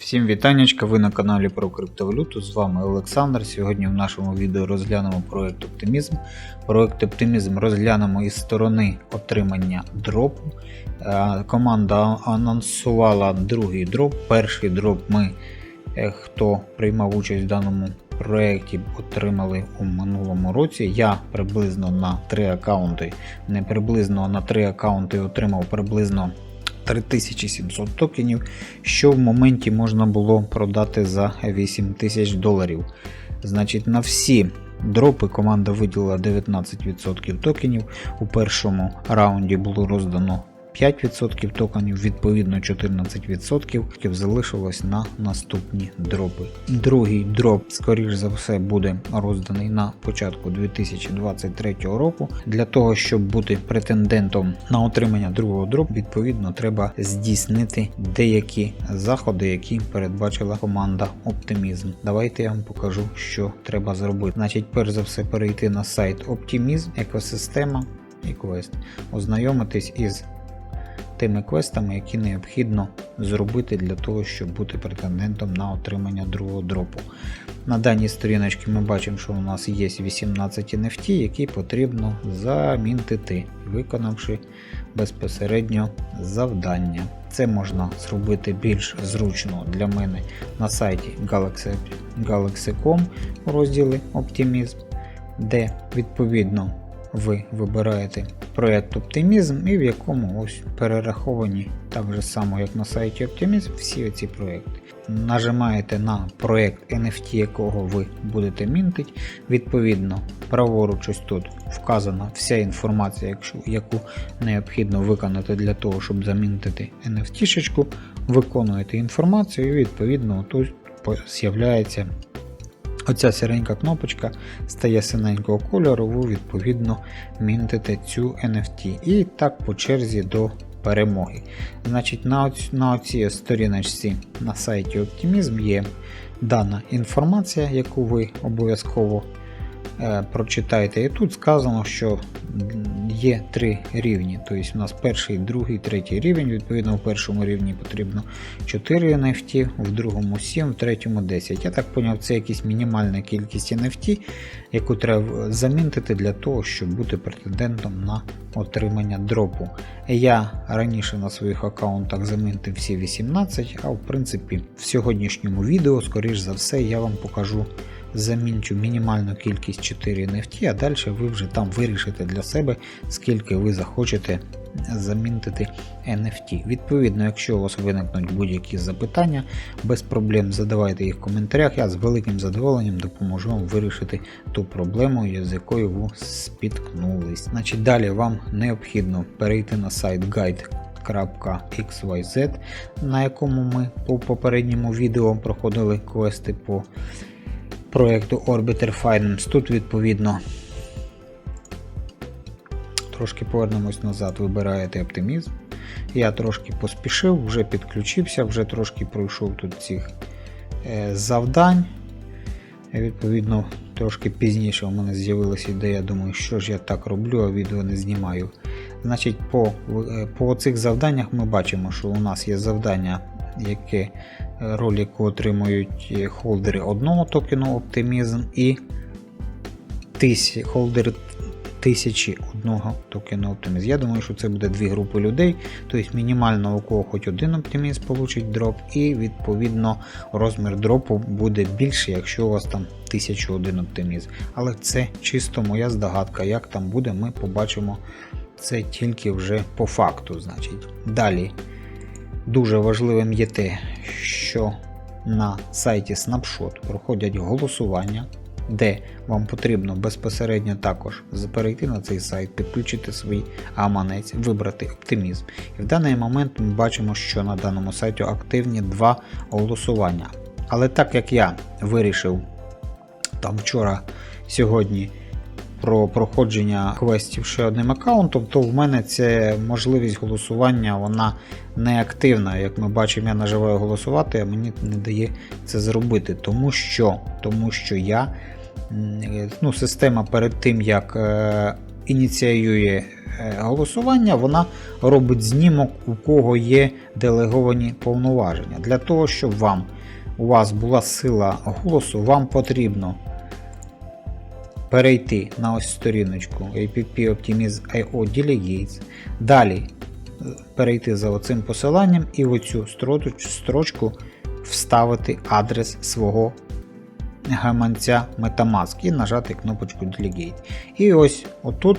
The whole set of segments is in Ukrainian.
Всім вітаннячка, ви на каналі про криптовалюту. З вами Олександр. Сьогодні в нашому відео розглянемо проект Оптимізм. Проект Оптимізм розглянемо із сторони отримання дропу. Е, Команда анонсувала другий дроп. Перший дроп ми, е, хто приймав участь в даному проєкті, отримали у минулому році. Я приблизно на 3 аккаунти, не приблизно на 3 аккаунти отримав приблизно 3700 токенів, що в моменті можна було продати за 8000 доларів. Значить, на всі дропи команда виділила 19% токенів. У першому раунді було роздано 5% токенів, відповідно 14% залишилось на наступні дропи. Другий дроп, скоріш за все, буде розданий на початку 2023 року. Для того, щоб бути претендентом на отримання другого дропу, відповідно, треба здійснити деякі заходи, які передбачила команда Optimism. Давайте я вам покажу, що треба зробити. Значить, перш за все, перейти на сайт Optimism, екосистема і квест, ознайомитись із тими квестами, які необхідно зробити для того, щоб бути претендентом на отримання другого дропу. На даній сторіночці ми бачимо, що у нас є 18 NFT, які потрібно замінтити, виконавши безпосередньо завдання. Це можна зробити більш зручно для мене на сайті Galaxy, Galaxy.com у розділі Optimism, де відповідно ви вибираєте проєкт Оптимізм і в якому ось перераховані так же само, як на сайті Optimism, всі ці проєкти. Нажимаєте на проєкт NFT, якого ви будете мінтити. Відповідно, праворуч ось тут вказана вся інформація, яку необхідно виконати для того, щоб замінтити NFT-шечку. Виконуєте інформацію і відповідно тут з'являється Оця сіренька кнопочка стає синенького кольору, ви відповідно мінтите цю NFT. І так по черзі до перемоги. Значить, На оць, на оцій сторіночці на сайті Optimism є дана інформація, яку ви обов'язково е, прочитаєте. І тут сказано, що є три рівні. Тобто у нас перший, другий, третій рівень. Відповідно, в першому рівні потрібно 4 NFT, в другому 7, в третьому 10. Я так зрозумів, це якась мінімальна кількість NFT, яку треба замінтити для того, щоб бути претендентом на отримання дропу. Я раніше на своїх аккаунтах замінтив всі 18, а в принципі в сьогоднішньому відео, скоріш за все, я вам покажу замінчу мінімальну кількість 4 NFT, а далі ви вже там вирішите для себе, скільки ви захочете замінтити NFT. Відповідно, якщо у вас виникнуть будь-які запитання, без проблем задавайте їх в коментарях. Я з великим задоволенням допоможу вам вирішити ту проблему, з якою ви спіткнулись. Значить, Далі вам необхідно перейти на сайт guide.xyz, на якому ми по попередньому відео проходили квести по проєкту Orbiter Finance. Тут, відповідно, трошки повернемось назад, вибираєте оптимізм. Я трошки поспішив, вже підключився, вже трошки пройшов тут цих е, завдань. Відповідно, трошки пізніше у мене з'явилася ідея, думаю, що ж я так роблю, а відео не знімаю. Значить, по, е, по цих завданнях ми бачимо, що у нас є завдання, яке роль яку отримують холдери одного токену Optimism і тисяч, холдери тисячі одного токену Optimism. Я думаю, що це буде дві групи людей, тобто мінімально у кого хоч один оптиміст получить дроп, і відповідно розмір дропу буде більший, якщо у вас там 1001 оптимізм. Але це чисто моя здогадка. Як там буде, ми побачимо це тільки вже по факту. Значить. Далі. Дуже важливим є те, що на сайті Snapshot проходять голосування, де вам потрібно безпосередньо також перейти на цей сайт, підключити свій аманець, вибрати оптимізм. І в даний момент ми бачимо, що на даному сайті активні два голосування. Але так як я вирішив там вчора, сьогодні про проходження квестів ще одним аккаунтом, то в мене це можливість голосування вона не активна. Як ми бачимо, я наживаю голосувати, а мені не дає це зробити. Тому що тому що я ну, система перед тим, як е, ініціює е, голосування, вона робить знімок, у кого є делеговані повноваження. Для того, щоб вам у вас була сила голосу, вам потрібно перейти на ось сторіночку APP Optimism.io Delegates. Далі е, перейти за оцим посиланням і в оцю строчку вставити адрес свого гаманця Metamask і нажати кнопочку Delegate. І ось отут,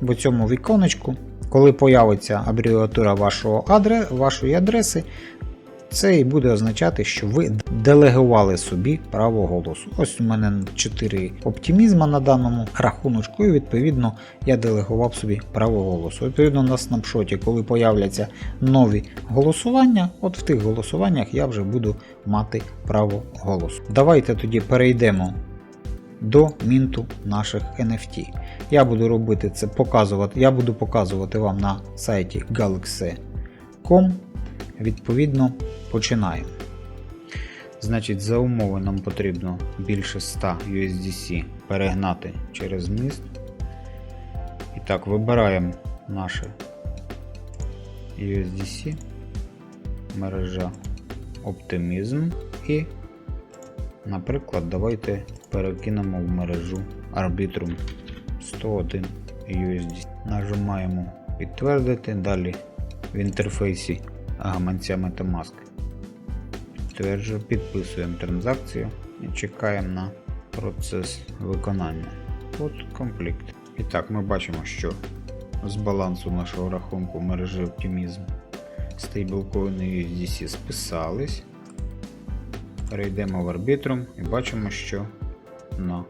в цьому віконечку, коли появиться абревіатура вашого адре, вашої адреси, це і буде означати, що ви делегували собі право голосу. Ось у мене 4 оптимізма на даному рахуночку, і відповідно я делегував собі право голосу. Відповідно, на снапшоті, коли появляться нові голосування, от в тих голосуваннях я вже буду мати право голосу. Давайте тоді перейдемо до мінту наших NFT. Я буду робити це, показувати, я буду показувати вам на сайті galaxy.com. Відповідно, починаємо. Значить, за умови нам потрібно більше 100 USDC перегнати через міст. І так, вибираємо наше USDC, мережа Optimism і, наприклад, давайте перекинемо в мережу Arbitrum 101 USDC. Нажимаємо підтвердити, далі в інтерфейсі гаманця Metamask. Підтверджую, підписуємо транзакцію і чекаємо на процес виконання. От комплект. І так, ми бачимо, що з балансу нашого рахунку мережі Optimism стейблкоїни USDC списались. Перейдемо в Arbitrum і бачимо, що на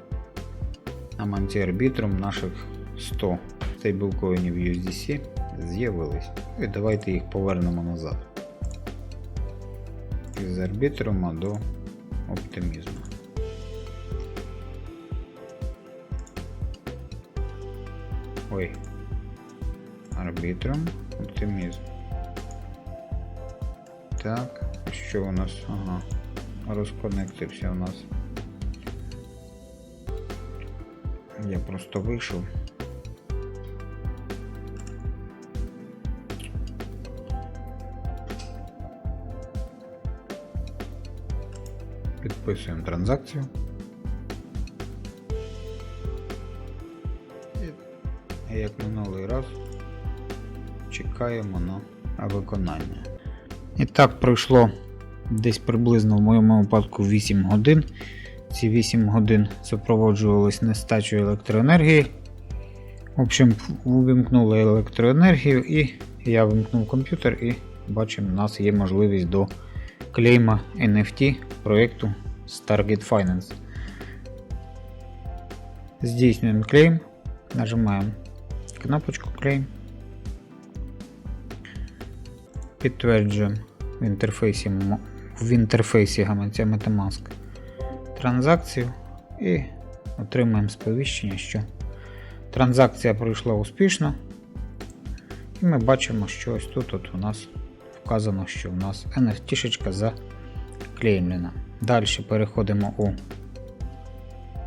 гаманці Arbitrum наших 100 стейблкоїнів USDC з'явились. І давайте їх повернемо назад. Із арбітрума до оптимізму. Ой. Арбітрум, оптимізм. Так, що у нас? Ага. Розконектився у нас. Я просто вийшов. Підписуємо транзакцію. І як минулий раз чекаємо на виконання. І так пройшло десь приблизно в моєму випадку 8 годин. Ці 8 годин супроводжувались нестачею електроенергії. В общем, увімкнули електроенергію і я вимкнув комп'ютер і бачимо, у нас є можливість до клейма NFT проєкту Stargate Finance. Здійснюємо клейм, нажимаємо кнопочку клейм. Підтверджуємо в інтерфейсі, в інтерфейсі гаманця Metamask транзакцію і отримаємо сповіщення, що транзакція пройшла успішно. І ми бачимо, що ось тут от у нас вказано, що у нас NFT-шечка заклеймлена. Далі переходимо у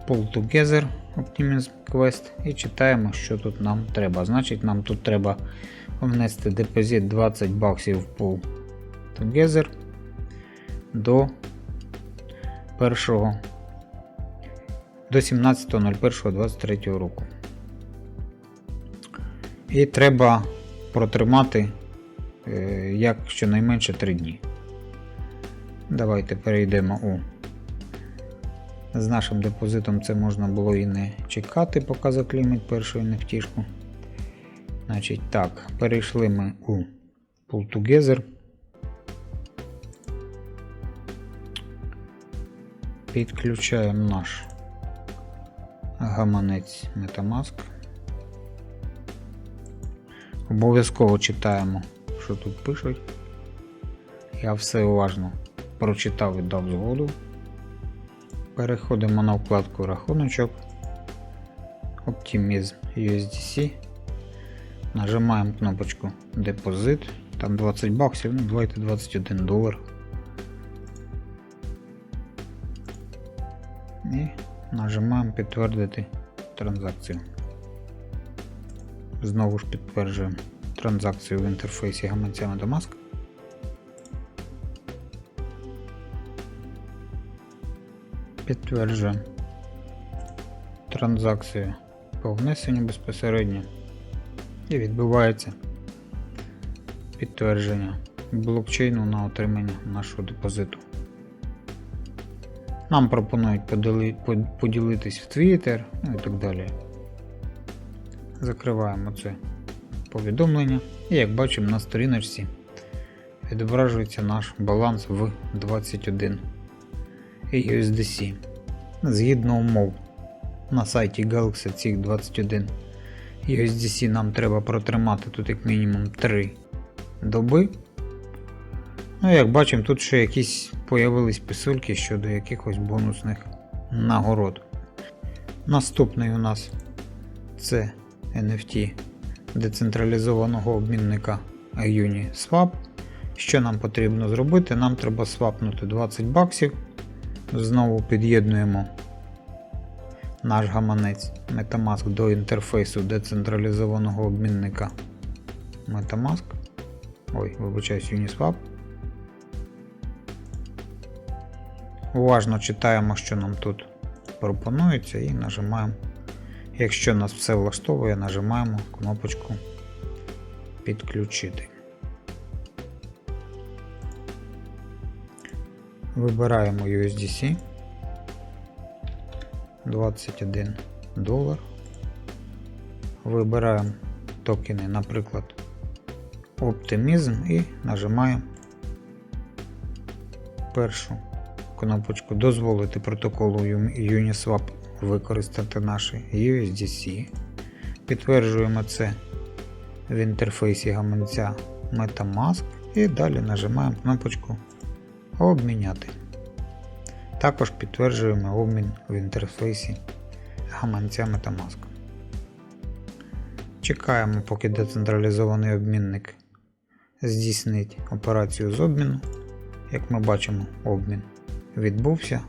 Pull Together Optimism Quest і читаємо, що тут нам треба. Значить, нам тут треба внести депозит 20 баксів в Pull Together до 1 до 17.01.23 року. І треба протримати е, як щонайменше 3 дні. Давайте перейдемо у. З нашим депозитом це можна було і не чекати, поки заклімить першу NFT. Значить, так, перейшли ми у Pull Together. Підключаємо наш гаманець Metamask. Обов'язково читаємо, що тут пишуть. Я все уважно прочитав і дав згоду. Переходимо на вкладку рахуночок. Optimism USDC. Нажимаємо кнопочку Депозит. Там 20 баксів, ну давайте 21 долар. І нажимаємо підтвердити транзакцію. Знову ж підтверджуємо транзакцію в інтерфейсі гаманця MetaMask. Підтверджуємо транзакцію по внесенню безпосередньо і відбувається підтвердження блокчейну на отримання нашого депозиту. Нам пропонують поділи- под- поділитись в Twitter, ну і так далі. Закриваємо це повідомлення. І як бачимо на сторіночці відображується наш баланс в 21 USDC. Згідно умов на сайті Galaxy цих 21 USDC нам треба протримати тут як мінімум 3 доби. Ну, як бачимо, тут ще якісь появились писульки щодо якихось бонусних нагород. Наступний у нас це NFT децентралізованого обмінника Uniswap. Що нам потрібно зробити? Нам треба свапнути 20 баксів. Знову під'єднуємо наш гаманець Metamask до інтерфейсу децентралізованого обмінника Metamask. Ой, вибачаюсь, Uniswap. Уважно читаємо, що нам тут пропонується, і нажимаємо. Якщо нас все влаштовує, нажимаємо кнопочку Підключити. Вибираємо USDC 21 долар. Вибираємо токени, наприклад, Optimism і нажимаємо першу кнопочку Дозволити протоколу Uniswap використати наші USDC. Підтверджуємо це в інтерфейсі гаманця Metamask і далі нажимаємо кнопочку Обміняти. Також підтверджуємо обмін в інтерфейсі гаманця Metamask. Чекаємо, поки децентралізований обмінник здійснить операцію з обміну. Як ми бачимо, обмін відбувся.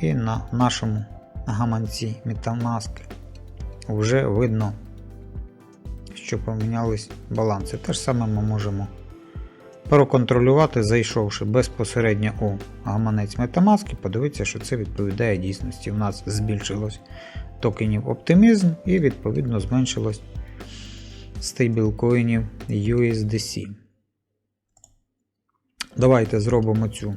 І на нашому гаманці Metamask вже видно, що помінялись баланси. Те ж саме ми можемо проконтролювати, зайшовши безпосередньо у гаманець Metamask і подивитися, що це відповідає дійсності. У нас збільшилось токенів Optimism і відповідно зменшилось стейблкоїнів USDC. Давайте зробимо цю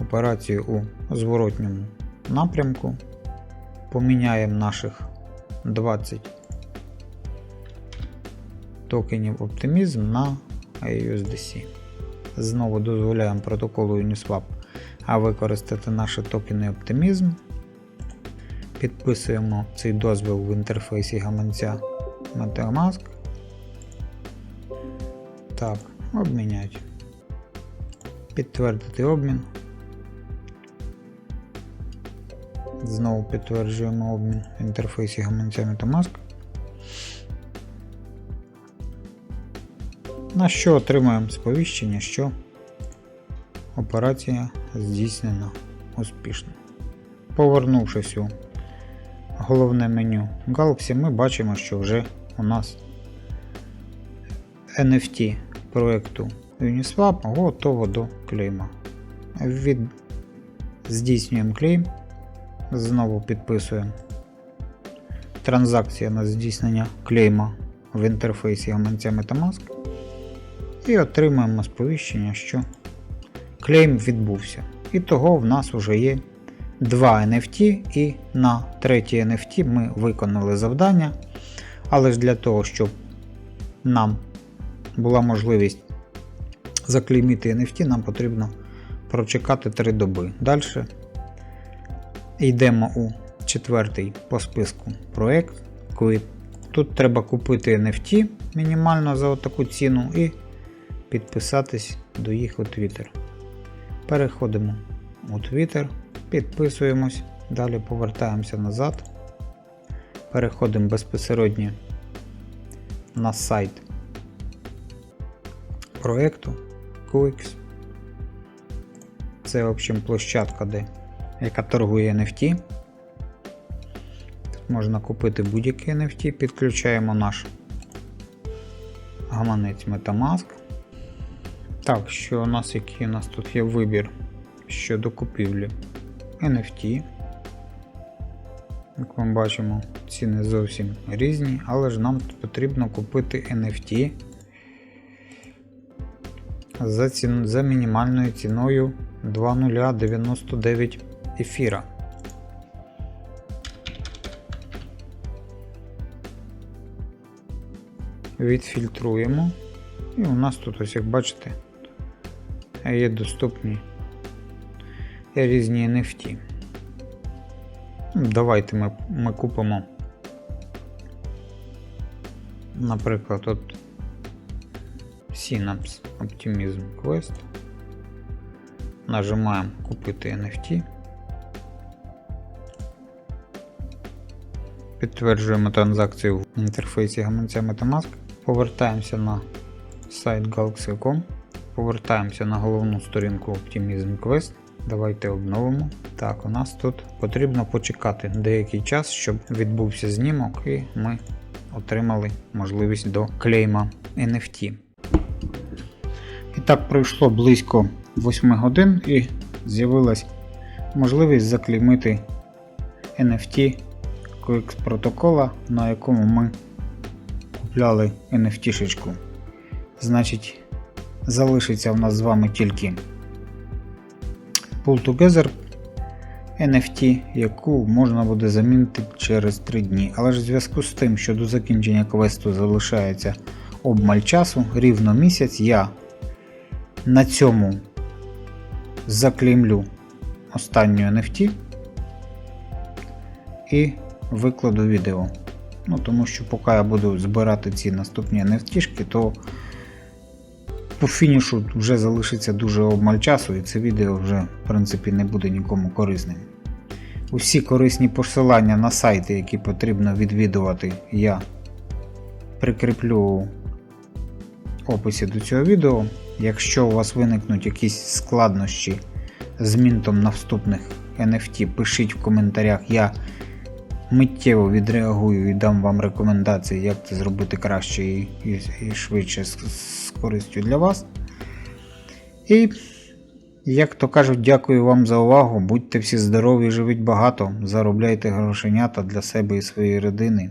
операцію у зворотньому напрямку. Поміняємо наших 20 токенів Optimism на USDC. Знову дозволяємо протоколу Uniswap використати наші токени Optimism. Підписуємо цей дозвіл в інтерфейсі гаманця Metamask. Так, обміняти. Підтвердити обмін. Знову підтверджуємо обмін в інтерфейсі гаманця Metamask. На що отримаємо сповіщення, що операція здійснена успішно. Повернувшись у головне меню Galaxy, ми бачимо, що вже у нас NFT проєкту Uniswap готово до клейма. Від... Здійснюємо клейм, знову підписуємо транзакція на здійснення клейма в інтерфейсі гаманця Metamask і отримаємо сповіщення, що клейм відбувся. І того в нас вже є два NFT, і на третій NFT ми виконали завдання. Але ж для того, щоб нам була можливість заклеймити NFT, нам потрібно прочекати 3 доби. Далі йдемо у четвертий по списку проект. Тут треба купити NFT мінімально за таку ціну і підписатись до їх у Twitter. Переходимо у Twitter, підписуємось, далі повертаємося назад. Переходимо безпосередньо на сайт проекту QX. Це в общем площадка, де, яка торгує NFT. можна купити будь-який NFT, підключаємо наш гаманець Metamask. Так, що у нас який у нас тут є вибір щодо купівлі NFT. Як ми бачимо, ціни зовсім різні, але ж нам потрібно купити NFT за, цін, за мінімальною ціною 2,099 ефіра. Відфільтруємо. І у нас тут, ось як бачите, є доступні різні NFT. Давайте ми, ми купимо, наприклад, от Synapse Optimism Quest. Нажимаємо купити NFT. Підтверджуємо транзакцію в інтерфейсі гаманця Metamask. Повертаємося на сайт Galaxy.com. Повертаємося на головну сторінку Optimism Quest. Давайте обновимо. Так, у нас тут потрібно почекати деякий час, щоб відбувся знімок, і ми отримали можливість до клейма NFT. І так пройшло близько 8 годин і з'явилась можливість заклеймити NFT QX протокола, на якому ми купляли NFT-шечку. Значить, залишиться в нас з вами тільки Pull Together NFT, яку можна буде замінити через 3 дні. Але ж в зв'язку з тим, що до закінчення квесту залишається обмаль часу, рівно місяць, я на цьому заклеймлю останню NFT і викладу відео. Ну, Тому що поки я буду збирати ці наступні NFT, то по фінішу вже залишиться дуже обмаль часу, і це відео вже в принципі не буде нікому корисним. Усі корисні посилання на сайти, які потрібно відвідувати, я прикріплю в описі до цього відео. Якщо у вас виникнуть якісь складнощі з мінтом наступних NFT, пишіть в коментарях. Я миттєво відреагую і дам вам рекомендації, як це зробити краще і, і, і швидше користю для вас. І, як то кажуть, дякую вам за увагу. Будьте всі здорові, живіть багато, заробляйте грошенята для себе і своєї родини.